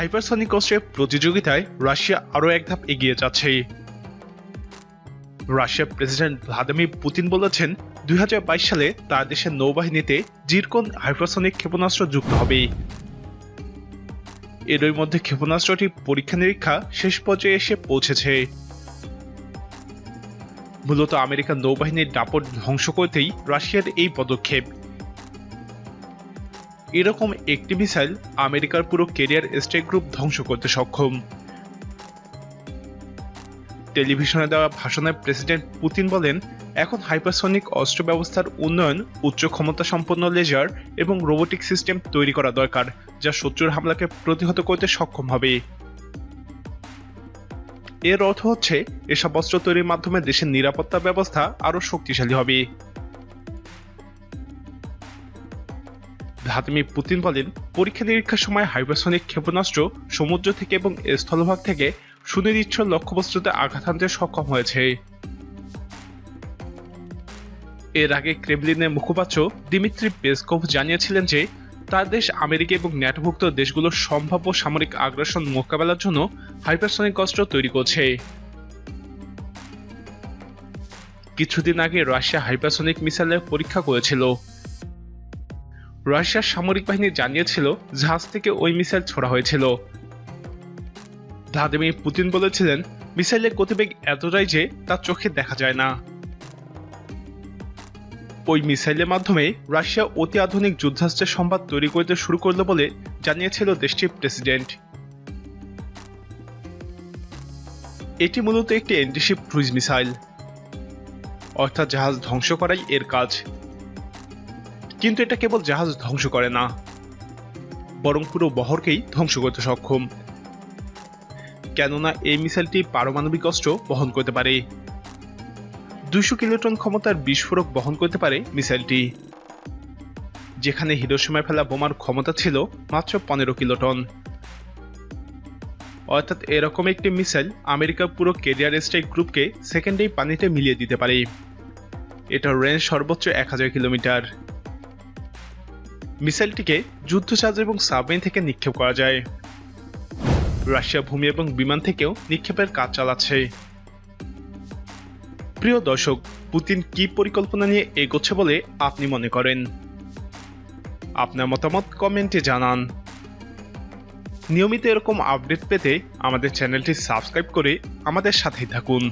Hypersonic অস্ত্রের প্রতিযোগিতায় Russia আরও এক ধাপ এগিয়ে যাচ্ছে। রাশিয়ার প্রেসিডেন্ট ভ্লাদিমির পুতিন বলেছেন, দুই হাজার বাইশ সালে তার দেশের নৌবাহিনীতে জিরকন হাইপারসনিক ক্ষেপণাস্ত্র যুক্ত হবে। এরই মধ্যে ক্ষেপণাস্ত্রটি পরীক্ষা নিরীক্ষা শেষ পর্যায়ে এসে পৌঁছেছে। মূলত আমেরিকান নৌবাহিনীর দাপট ধ্বংস করতেই রাশিয়ার এই পদক্ষেপ। এরকম একটি মিসাইল আমেরিকার পুরো কেরিয়ার স্টেক গ্রুপ ধ্বংস করতে সক্ষম। টেলিভিশনে দেওয়া ভাষণে প্রেসিডেন্ট পুতিন বলেন, এখন হাইপারসনিক অস্ত্র ব্যবস্থার উন্নয়ন, উচ্চ ক্ষমতা সম্পন্ন লেজার এবং রোবোটিক সিস্টেম তৈরি করা দরকার, যা শত্রুর হামলাকে প্রতিহত করতে সক্ষম হবে। এর অর্থ হচ্ছে, এসব অস্ত্র তৈরির মাধ্যমে দেশের নিরাপত্তা ব্যবস্থা আরও শক্তিশালী হবে। ভ্লাদিমির পুতিন বলেন, পরীক্ষা নিরীক্ষার সময় হাইপারসনিক ক্ষেপণাস্ত্র সমুদ্র থেকে এবং স্থলভাগ থেকে সুনির্দিষ্ট লক্ষ্যবস্তুতে আঘাত হানতে সক্ষম হয়েছে। এর আগে ক্রেমলিনের মুখপাত্র দিমিত্রি পেসকোভ জানিয়েছিলেন যে, তার দেশ আমেরিকা এবং ন্যাটোভুক্ত দেশগুলোর সম্ভাব্য সামরিক আগ্রাসন মোকাবেলার জন্য হাইপারসনিক অস্ত্র তৈরি করছে। কিছুদিন আগে রাশিয়া হাইপারসনিক মিসাইলের পরীক্ষা করেছিল। রাশিয়ার সামরিক বাহিনী জানিয়েছিল জাহাজ থেকে ওই মিসাইল ছোড়া হয়েছিল। ভ্লাদিমির পুতিন বলেছিলেন, মিসাইলের গতিবেগ এতটাই যে তার চোখে দেখা যায় না। ওই মিসাইলের মাধ্যমে রাশিয়া অতি আধুনিক যুদ্ধাস্ত্রের সম্বাদ তৈরি করতে শুরু করল বলে জানিয়েছিল দেশটির প্রেসিডেন্ট। এটি মূলত একটি অ্যান্টিশিপ ক্রুইজ মিসাইল। অর্থাৎ জাহাজ ধ্বংস করাই এর কাজ। কিন্তু এটা কেবল জাহাজ ধ্বংস করে না, বরং পুরো বহরকেই ধ্বংস করতে সক্ষম। কেননা এই মিসাইলটি পারমাণবিক অস্ত্র বহন করতে পারে। দুইশো কিলোটন ক্ষমতার বিস্ফোরক বহন করতে পারে মিসাইলটি। যেখানে হিরোসীমায় ফেলা বোমার ক্ষমতা ছিল মাত্র পনেরো কিলোটন। অর্থাৎ এরকম একটি মিসাইল আমেরিকার পুরো কেরিয়ার স্ট্রাইক গ্রুপকে সেকেন্ডেই পানিতে মিলিয়ে দিতে পারে। এটার রেঞ্জ সর্বোচ্চ এক হাজার কিলোমিটার। মিসাইলটিকে যুদ্ধজাহাজ এবং সাবমেরিন থেকে নিক্ষেপ করা যায়। রাশিয়া ভূমি এবং বিমান থেকেও নিক্ষেপের কাজ চালাচ্ছে। প্রিয় দর্শক, পুতিন কি পরিকল্পনা নিয়ে এগোচ্ছে বলে আপনি মনে করেন? আপনার মতামত কমেন্টে জানান। নিয়মিত এরকম আপডেট পেতে আমাদের চ্যানেলটি সাবস্ক্রাইব করে আমাদের সাথেই থাকুন।